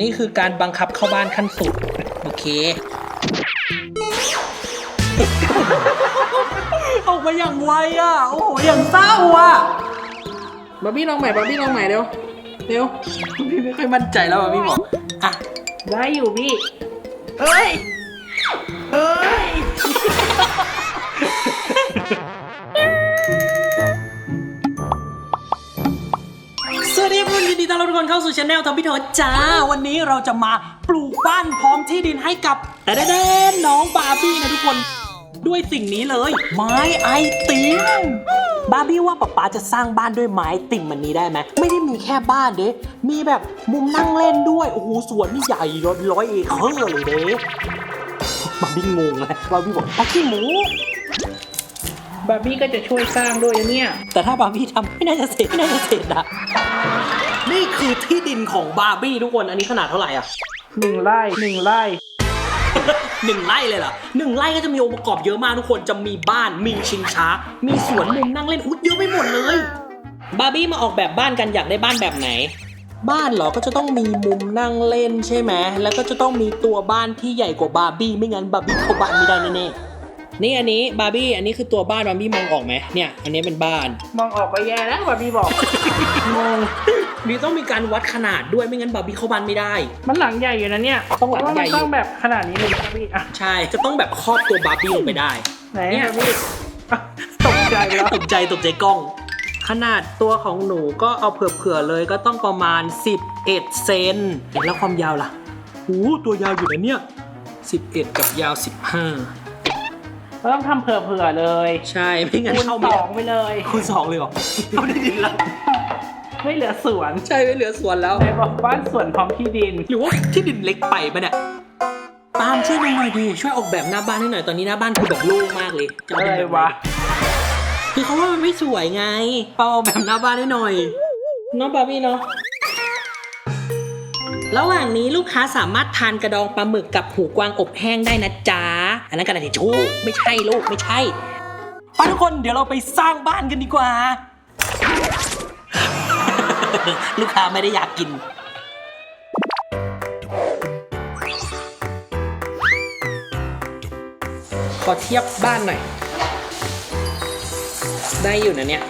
นี่คือการบังคับเข้าบ้านขั้นสุด โอเค ออกมาอย่างไวอะ โอ้โห อย่างเศร้าอะบาร์บี้ลองใหม่บาร์บี้ลองใหม่เร็ว เร็ว พี่ไม่ค่อยมั่นใจแล้วบาร์บี้บอก อะ ได้อยู่พี่เอ้ยเอ้ย วัสดีเพื่อนยินดีต้อนรับทุกคนเข้าสู่ช anel ทอมพี่โทจ้า วันนี้เราจะมาปลูกบ้านพร้อมที่ดินให้กับแต่เด่นน้องบาร์บี้นะทุกคน ด้วยสิ่งนี้เลย ไม้ไอติมบาร์บี้ว่าป๊าป๊าจะสร้างบ้านด้วยไม้ติ่มมันนี้ได้ไหมไม่ได้มีแค่บ้านเด้มีแบบมุมนั่งเล่นด้วยโอ้โหสวนนี่ใหญ่ร้อยเอเคอร์เลยเด้บาร์บี้งงเลยบาร์บี้บอกปักขี้หมู บาร์บี้ก็จะช่วยสร้างด้วยนะเนี่ย แต่ถ้าบาร์บี้ทำไม่น่าจะเสร็จไม่น่าจะเสร็จอะนี่คือที่ดินของบาร์บี้ทุกคนอันนี้ขนาดเท่าไหร่อะหนึ่งไร่หนึ่งไร่หนึ่งไร่เลยเหรอหนึ่งไร่ก็จะมีองค์ประกอบเยอะมากทุกคนจะมีบ้านมีชิงช้า มีสวนมุมนั่งเล่นอุ๊ยเยอะไปหมดเลย บาร์บี้มาออกแบบบ้านกันอยากได้บ้านแบบไหน บ้านเหรอก็จะต้องมีมุมนั่งเล่นใช่ไหมแล้วก็จะต้องมีตัวบ้านที่ใหญ่กว่าบาร์บี้ไม่งั้นบาร์บี้เข้าบ้านไม่ได้แน่ๆ นี่อันนี้บาร์บี้อันนี้คือตัวบ้านบาร์บี้มองออกไหมเนี่ยอันนี้เป็นบ้าน มองออกก็แย่แล้วบาร์บี้บอกงงมีต้องมีการวัดขนาดด้วยไม่งั้นบาร์บี้เข้าบ้านไม่ได้ มันหลังใหญ่อยู่นะเนี่ยต้องหลังเพราะว่าใหญ่มันอยู่ต้องแบบขนาดนี้เลยนะบาร์บี้อะใช่จะต้องแบบครอบตัวบาร์บี้ลงไปได้ไหนเนี่ยบาร์บี้อะตกใจแล้วตกใจตกใจกล้อง ขนาดตัวของหนูก็เอาเผื่อๆเลยก็ต้องประมาณ 11 เซนแล้วความยาวล่ะหูตัวยาวอยู่นะเนี่ย11 กับยาว เราต้องทำเผื่อๆเลย15ใช่ไม่งั้นคูณเข้าสไม่อได้งไปเลย คูณสองเลยเหรอเข้าได้ดินละไม่เหลือสวนใช่ไม่เหลือส่วนแล้ว ในบอกบ้านสวนพร้อมที่ดิน หรือว่าที่ดินเล็กไปปะเนี่ยปาล์มช่วยหน่อยดิช่วยออกแบบหน้าบ้านให้หน่อยตอนนี้หน้าบ้านคือแบบโล่งมากเลยจะอะป็นไรแบบหนวะ คือเขาว่ามันไม่สวยไงเปาออกแบบหน้าบ้านให้หน่อยเน้องบาร์บี้เนาะ ระหว่างนี้ลูกค้าสามารถทานกระดองปลาหมึกกับหูกวางอบแห้งได้นะจ๊ะ อันนั้นกระดาษทิชชู่ไม่ใช่ลูกไม่ใช่ไปทุกคนเดี๋ยวเราไปสร้างบ้านกันดีกว่า ลูกค้าไม่ได้อยากกิน ขอเทียบบ้านหน่อย ได้อยู่นะเนี่ย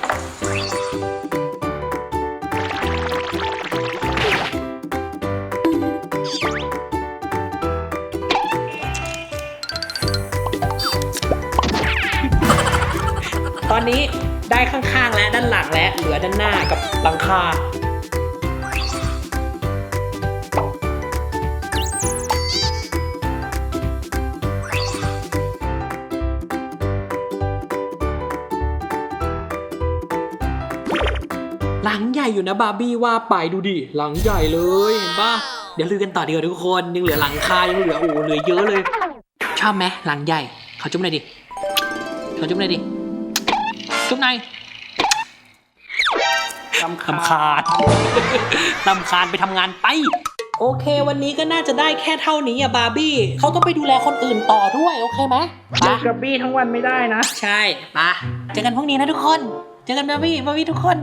นี้ได้ข้างๆและด้านหลังและเหลือด้านหน้ากับหลังคาหลังใหญ่อยู่นะบาร์บี้ว่าไปดูดิหลังใหญ่เลยเห็นปะเดี๋ยวลือกันต่อดีกว่าทุกคนยังเหลือหลังคายังเหลือโอ้เหลือเยอะเลย ชอบไหมหลังใหญ่ขอจุ๊บหน่อยดิขอจุ๊บหน่อยดิ จุ๊บหน่อยลำลำคาญลำคาญไปทำงานไป โอเค วันนี้ก็น่าจะได้แค่เท่านี้อะบาร์บี้เขาต้องไปดูแลคนอื่นต่อด้วย โอเคไหมเจอกับบี้ทั้งวันไม่ได้นะ ใช่ปะเจอกันพรุ่งนี้นะทุกคน เจอกันบาร์บี้บาร์บี้ทุกคน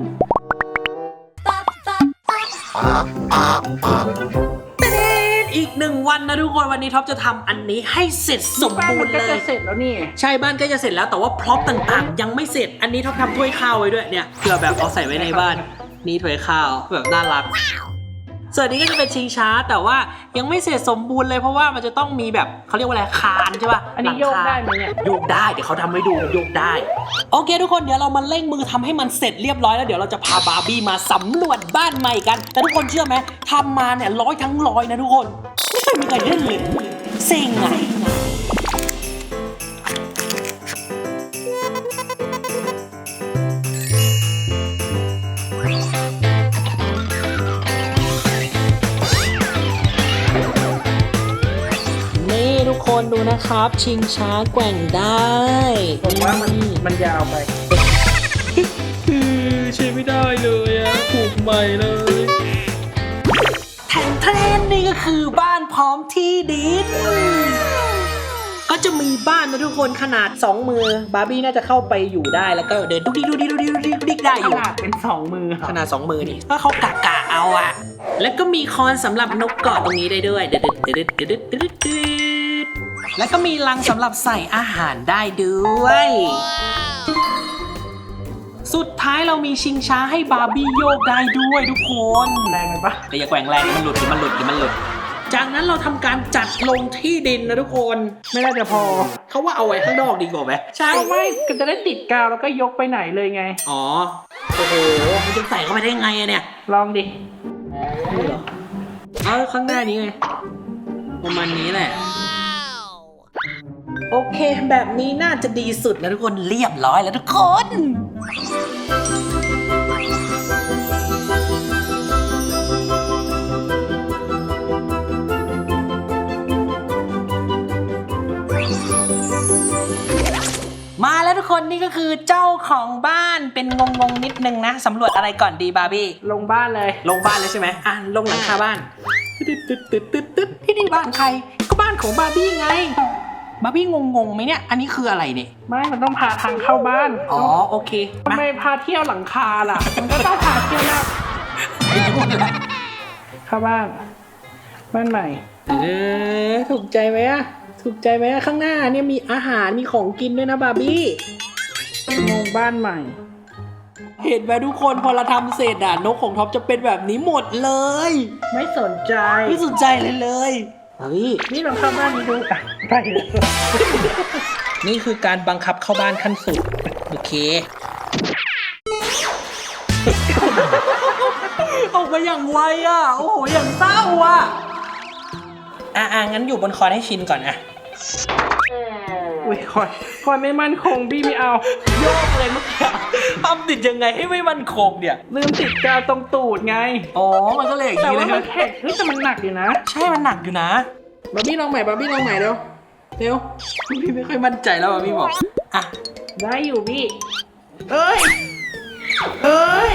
อีกหนึ่งวันนะทุกคนวันนี้ท็อปจะทำอันนี้ให้เสร็จสมบ้านบูมัรนณ์ก็เลจะยเสร็จแล้วนี่ ใช่บ้านก็จะเสร็จแล้วแต่ว่าพร็อพต่างๆ ยังไม่เสร็จ อันนี้ท็อปทำถ้วยข้าวไว้ด้วยเนี่ยเผื่อแบบเอาใส่ไว้ในบ้าน นี่ถ้วยข้าวแบบน่ารัก ส่วนนี้ก็จะเป็นชิงช้าแต่ว่ายังไม่เสร็จสมบูรณ์เลยเพราะว่ามันจะต้องมีแบบเขาเรียกว่าอะไรคานใช่ป่ะอันนี้หลังโยกคาได้ไหมเนี่ยโยกได้เดี๋ยวเขาทำให้ดูมันโยกได้ โอเค ทุกคนเดี๋ยวเรามาเร่งมือทำให้มันเสร็จเรียบร้อยแล้วเดี๋ยวเราจะพาบาร์บี้มาสำรวจบ้านใหม่กัน แต่ทุกคนเชื่อไหมทำมาเนี่ยร้อยทั้งร้อยนะทุกคนไม่เคยมีใครเล่นเลยเซ็งอะ นดูนะครับ ชิงช้าแกว่งได้ผมว่ามันมันยาวไปคือใช้ไม่ได้เลยอะปลูกใหม่เลยแทนแทนนี่ก็คือบ้านพร้อมที่ดินก็จะมีบ้านนะทุกคนขนาด 2 มือบาร์บี้น่าจะเข้าไปอยู่ได้แล้วก็เดินดุกดิกดุกดิกดุกดิกดุกดิกดุกดิกได้อขยู่นาดเป็นสองมือขนาด 2 มือนี่ก็เขากะกะเอาอะแล้วก็มีคอนสำหรับนกเกาะตรงนี้ได้ด้วยดึดดึดดึดดึดดึดดึดดึด แล้วก็มีลังสำหรับใส่อาหารได้ด้วย สุดท้ายเรามีชิงช้าให้บาร์บี้โยกได้ด้วยทุกคนแรงไหมปะแต่อย่าแกว่งแรงเดี๋ยวมันหลุดเดี๋ยวมันหลุดเดี๋ยวมันหลุด จากนั้นเราทำการจัดลงที่ดินนะทุกคน ไม่น่าจะพอ เขาว่าเอาไว้ข้างนอกดีกว่าไหมใช่ก็ไม่ก็จะได้ติดกาวแล้วก็ยกไปไหนเลยไง อ๋อ โอ้โห มันจะใส่เข้าไปได้ไงอะเนี่ยลองดิ นี่เหรอ เอาข้างหน้านี้ไง ประมาณนี้แหละ โอเค แบบนี้น่าจะดีสุดนะทุกคนเรียบร้อยแล้วทุกคน มาแล้วทุกคนนี่ก็คือเจ้าของบ้านเป็นงงงๆนิดนึงนะสำรวจอะไรก่อนดีบาร์บี้ลงบ้านเลย ลงบ้านเลยใช่ไหมอะลงหลังคาบ้านตึ๊ดตึ๊ดตึ๊ดตึ๊ดตึ๊ดที่นี่บ้านใครก็บ้านของบาร์บี้ไง บาร์บี้งงงๆไหมเนี่ย อันนี้คืออะไรเนี่ย ไม่มันต้องพาทางเข้าบ้านอ๋อโอเคทำไมพาเที่ยวหลังคาล่ะ มันก็ต้องพาเที่ยวหน้าเข้าบ้าน บ้านใหม่ เออถูกใจไหมอะถูกใจไหมอะข้างหน้าเนี่ยมีอาหารมีของกินด้วยนะบาร์บี้งงบ้านใหม่ เห็นไหมทุกคนพอเราทำเสร็จอะนกของท็อปจะเป็นแบบนี้หมดเลย ไม่สนใจ ไม่สนใจเลยเลย บาร์บี้นี่ลองเข้าบ้านนี้ดูอะไปเลยนี่คือการบังคับเข้าบ้านขั้นสุด โอเค ออกมาอย่างไวอะ โอ้โห อย่างเศร้าอะ อะอะงั้นอยู่บนคอนให้ชินก่อนอะ อุ้ยคอยคอยไม่มั่นคงพี่ไม่เอา โยกเลยเมื่อกี้ทำติดยังไงให้ไม่มั่นคงเนี่ย ลืมติดกาวตรงตูดไง อ๋อ มันก็เลยอย่างแต่นี้เลว่ายมันใช่ไหมแข็งเฮ้ยแต่มันหนักอยู่นะ ใช่ มันหนักอยู่นะ บาร์บี้ลองใหม่บาร์บี้ลองใหม่เร็วเร็วพี่ไม่ค่อยมั่นใจแล้วบาร์บี้บอก อะ ได้อยู่พี่ เอ้ย เอ้ย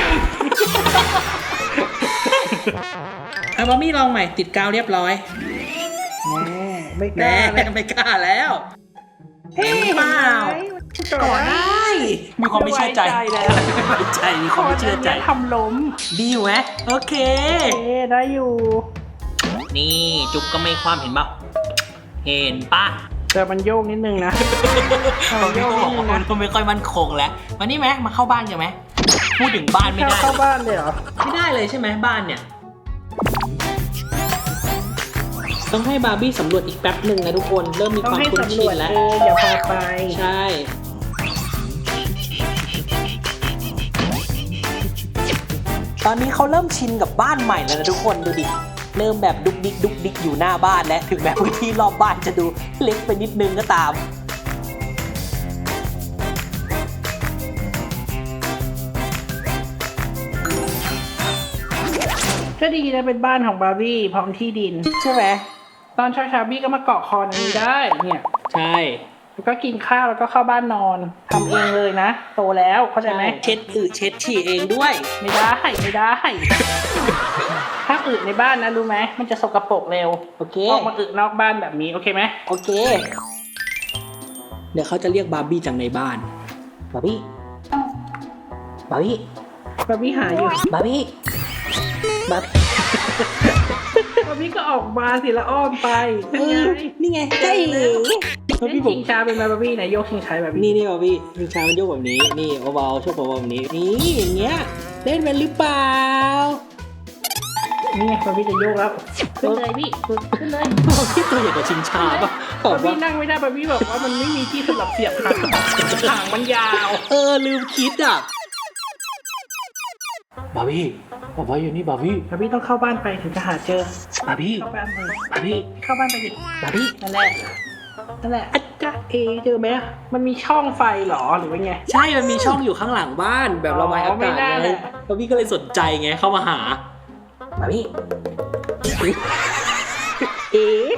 อะบาร์บี้ลองใหม่ติดกาวเรียบร้อยไม่กแน่ล้าเลยไม่กล้าแล้ว เห็นเปล่าก่อได้มีความไม่เชื่อใจไว้ใจแล้วไม่ไว้ใจมีความไม่เชื่อใจนนี้ทำล้มดีอยู่ไหมโอเค เอ๊ะได้อยู่นี่จุ๊บก็ไม่ความเห็นเปล่าเห็นปะแต่มันโยกนิดนึงนะตอนนี้ก็บอกว่ามันก็ไม่ค่อยมั่นคงแล้วมานี่ไหมมาเข้าบ้านกันไหมพูดถึงบ้านไม่ได้เข้าบ้านเลยเหรอ ไม่ได้เลยใช่ไหมบ้านเนี่ย ต้องให้บาร์บี้สำรวจอีกแป๊บหนึ่งนะทุกคน เริ่มมีต้อคงวามให้คุ้นสำรชิวนจแล้วเอออย่าพาไป ใช่ ตอนนี้เขาเริ่มชินกับบ้านใหม่แล้วนะทุกคนดูดิ เริ่มแบบดุกดิกดุกดิกอยู่หน้าบ้านแล้วถึงแม้พื้นที่รอบบ้านจะดูเล็กไปนิดนึงก็ตาม ก็ดีนะเป็นบ้านของบาร์บี้พร้อมที่ดิน ใช่ไหม ตอนเช้าชาบี้ก็มาเกาะคอนอันนี้ได้เนี่ยใช่แล้วก็กินข้าวแล้วก็เข้าบ้านนอนทำเองเลยนะ โตแล้วเข้าใจไหมเช็ดอึเช็ดฉี่เองด้วย ไม่ได้ไม่ได้ ถ้าอึในบ้านนะรู้ไหมมันจะสกปรกเร็วโอเค ออกมาอึนอกบ้านแบบนี้โอเคไหมโอเค เดี๋ยวเขาจะเรียกบาร์บี้จากในบ้าน บาร์บี้ บาร์บี้ บาร์บี้หาอยู่ บาร์บี้ บาร์บี้บาร์บี้ก็ออกมาสิละอ้อมไปเป็นไงนี่ไงใช่เหรอเล่นชิงช้าเป็นไหมบาร์บี้ไหนยกชิงช้าแบบนี้นี่นี่บาร์บี้ชิงช้ามันโยกแบบนี้ นี่เบาๆโชคเบาๆแบบนี้ นี่อย่างเงี้ยเล่นเป็นหรือเปล่านี่ไงบาร์บี้จะโยกแล้วขึ้นเลยพี่ขึ้นเลยพี่ตัวใหญ่กว่าชิงช้าป่ะบอบากร์ว่าบี้นั่งไม่ได้บาร์บี้บอกว่ามันไม่มีที่สำหรับเสียบหางหางมันยาว เออลืมคิดอะบาร์บี้ บาร์บี้อยู่นี่บาร์บี้บาร์บี้ต้องเข้าบ้านไปถึงจะหาเจอบาร์บี้เข้าบ้านไปบาร์บี้เข้าบ้านไปดิบาร์บี้นั่นแหละนั่นแหละอาจารย์เอเจอไหมมันมีช่องไฟเหรอหรือว่าไง ใช่ มันมีช่องอยู่ข้างหลังบ้านแบบระบายอาไม่กาศน่าไงเลยแล้วพี่ก็เลยสนใจไงเข้ามาหาบาร์บี้เอ๊ะ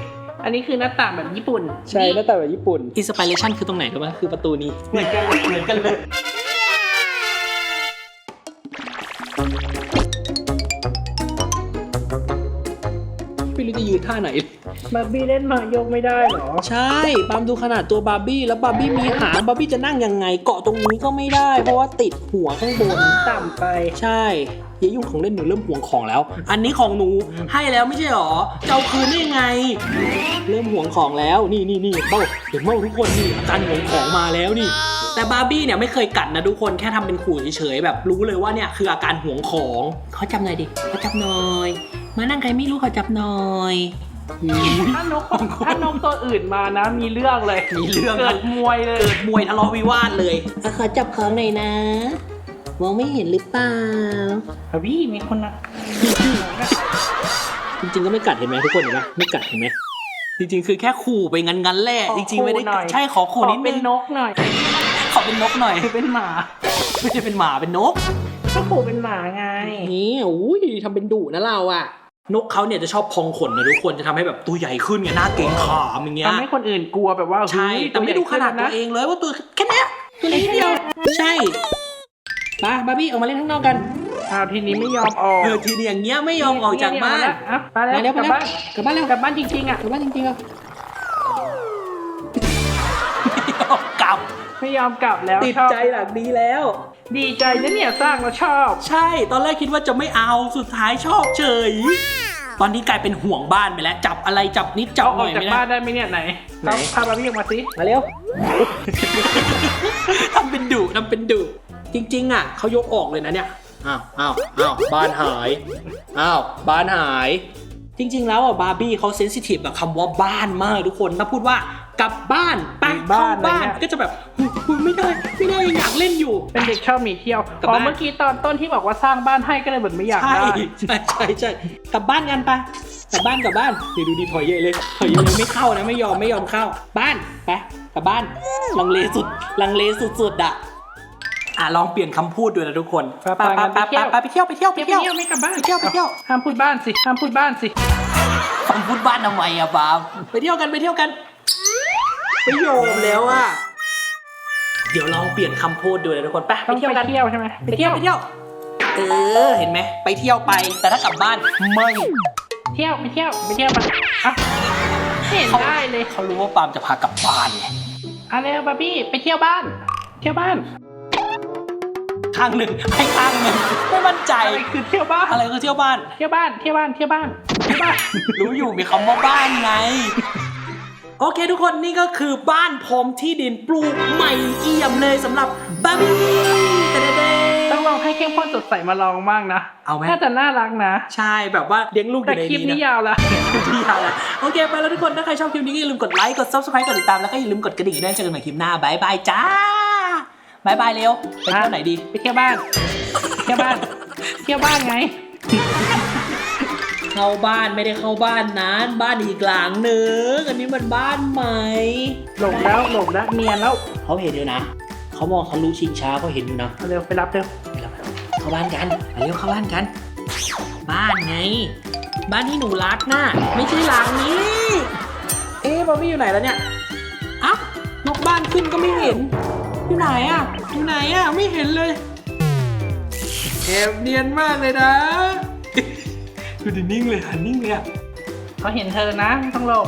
อันนี้คือหน้าต่างแบบญี่ปุ่น ใช่หน้าตาแบบญี่ปุ่นอินสปิเรชันคือตรงไหนรู้ไหมคือประตูนี้เหมือนกันเลยเหมือนกันเลย ท่าไหน บาร์บี้เล่นมายกไม่ได้เหรอ ใช่ปามดูขนาดตัวบาร์บี้ แล้วบาร์บี้มีหางบาร์บี้จะนั่งยังไง เกาะตรงนี้ก็ไม่ได้ เพราะว่าติดหัวข้างบน ต่ำไป ใช่อย่ายุ่งของเล่นหนูเริ่มห่วงของแล้ว อันนี้ของหนูให้แล้วไม่ใช่หรอจะเอาคืนได้ยังไง เริ่มห่วงของแล้ว นี่นี่นี่เบ้าเห็นเบ้าทุกคนนี่อาการห่วงของมาแล้วนี่ แต่บาร์บี้เนี่ยไม่เคยกัดนะทุกคนแค่ทำเป็นขู่เฉยๆแบบรู้เลยว่าเนี่ยคืออาการห่วงของเขาจับหน่อยดิเขาจับหน่อย มานั่งใครไม่รู้เขาจับหน่อยอุ๊ยถ้านกของถ้านกตัวอื่นมานะ มีเรื่องเลยมีเรื่อง เกิดมวยเลยเกิดมวยทะเลาะวิวาทเลยขอจับของหน่อยนะ มองไม่เห็นหรือเปล่าอะพี่มีคนนะจริงๆก็ไม่กัดเห็นไหมทุกคนเห็นไหมไม่กัดเห็นไหมจริงๆ คือแค่ขู่ไปงั้นๆแหละจริงๆไม่ได้ใช่ขอขู่นิดเป็นึนงนกหน่อย ขอเป็นนกหน่อยเป็นหมา ไม่ใช่เป็นหมาเป็นนกก็ขู่เป็นหมาไงนี่อุ้ยทำเป็นดุนะเราอะ นกเขาเนี่ยจะชอบพองขนนะทุกคนจะทำให้แบบตัวใหญ่ขึ้นไงหน้าเกรงขามอย่างเงี้ยทำให้คนอื่นกลัวแบบว่าใช่เฮ้ยแต่ไม่ดูขนาดตัวเองเลยว่าตัวแค่เนี้ยตัวเล็กนิดเดียวใช่มาบาร์บี้ออกมาเล่นข้างนอกกันอ้าวทีนี้ไม่ยอมออกเออทีนี้อย่างเงี้ยไม่ยอมออกจากบ้านเยเยอะไปแล้วมาเร็วกลับมาบ้านเร็วกลับบ้านเร็วกลับบ้านจริงๆอะกลับบ้านจริงๆอะกลับ ไม่ยอมกลับแล้วติดชอบใจหลังนี้แล้ว ดีใจนะเนี่ยสร้างแล้วชอบ ใช่ตอนแรกคิดว่าจะไม่เอาสุดท้ายชอบเฉย ตอนนี้กลายเป็นห่วงบ้านไปแล้ว จับอะไรจับนิดจับเอาหอน่ออกยจากไม่บ้าได้นได้ไหมเนี่ยไหนไหนต้องพาบาร์บี้ออกมาสิมาเร็ว ทำเป็นดุทำเป็นดุจริง ๆ อะเขายกออกเลยนะเนี่ยอ้าวอ้าวอ้าวบ้านหายอ้าวบ้านหาย จริง ๆ แล้วอะบาร์บี้เขาเซนซิทีฟกับคำว่าบ้านมากทุกคนถ้าพูดว่า กลับบ้านไปเข้าบ้านก็จะแบบอุ๊ยอุ๊ยไม่ได้ไม่ได้อยากเล่นอยู่ เป็นเด็กชอบหนีเที่ยวกลับอ๋อบ้าน เมื่อกี้ตอนต้นที่บอกว่าสร้างบ้านให้ก็เลยเหมือนไม่อยากใช่ได้ใช่ใช่ใช่กลับบ้านกันไปกลับบ้านกลับบ้านเดี๋ยวดูดีถอยเยอะเลยถอยเยอะเลยไม่เข้านะไม่ยอมไม่ยอมเข้า บ้านไปกลับบ้านลังเลสุดลังเลสุดๆอะอะลองเปลี่ยนคำพูดดูนะทุกคนไปไปงั้นไปเที่ยวไปไปเที่ยวไปเที่ยวไปไปเที่ยวเที่ยวไม่กลับบ้านไปเที่ยวไปเที่ยวห้ามพูดบ้านสิห้ามพูดบ้านสิคำพูดบ้านทำไมอะบาวไปเที่ยวกันไปเที่ยวกัน ไม่ยอมแล้วอะเดี๋ยวลองเปลี่ยนคำพูดดูนะทุกคนไปไปต้องเที่ยวไปกัน เที่ยวใช่ไหมไปเที่ยวไปเที่ยว เออ เห็นไหม ไปเที่ยวไป แต่ถ้ากลับบ้านไม่เที่ยวไปเที่ยวไปเที่ยวไปอะไม่เห็นได้เลยเขารู้ว่าปาล์มจะพากลับบ้านไง อะไรบาร์บี้ไปเที่ยวบ้าน เที่ยวบ้านข้างหนึ่งให้ข้างหนึ่งไม่มั่นใจ อะไรคือเที่ยวบ้านอะไรคือเที่ยวบ้าน เที่ยวบ้านเที่ยวบ้านเที่ยวบ้านเที่ยวบ้าน รู้อยู่มีคำว่าบ้านไง โอเคทุกคนนี่ก็คือบ้านพร้อมที่ดินปลูกใหม่เอี่ยมเลยสำหรับบาร์บี้แต่เด้ต้องลองให้เข้มข้นสดใสมาลองบ้างนะ เอาไหมน่าจะน่ารักนะ ใช่แบบว่าเลี้ยงลูกอแต่ยู่ในคลิปนี้นี้นะยาวละที่ยาวแล้วโอเค ไปแล้วทุกคนถ้าใครชอบคลิปนี้ก็อย่าลืมกดไลค์กด subscribe กดติดตามแล้วก็อย่าลืมกดกระดิ่งด้วยเจอกันใหม่คลิปหน้าบายบายจ้าบายบายเร็วไปเที่ยวไหนดีไปเที่ยวบ้านเที่ยวบ้านเที่ยวบ้านไง เข้าบ้านไม่ได้เข้าบ้านนะบ้านอีกหลังหนึ่งอันนี้มันบ้านใหม่หลงแล้วหลงแล้วเนียนแล้วเขาเห็นอยู่นะเขามองเขารู้ชิงช้าเขาเห็นอยู่นะเอาเร็วไปรับเร็วไปแล้วเข้าบ้านกันไปเร็วเข้าบ้านกัน บ้านไง บ้านที่หนูรักน่ะไม่ใช่หลังนี้ เอ๊ะบอบบี้อยู่ไหนแล้วเนี่ยอ้าวนกบ้านขึ้นก็ไม่เห็นอยู่ไหนอะอยู่ไหนอะไม่เห็นเลยแอบเนียนมากเลยนะ ดูดินิ่งเลยอะนิ่งเลยอะเขาเห็นเธอนะต้องหลบ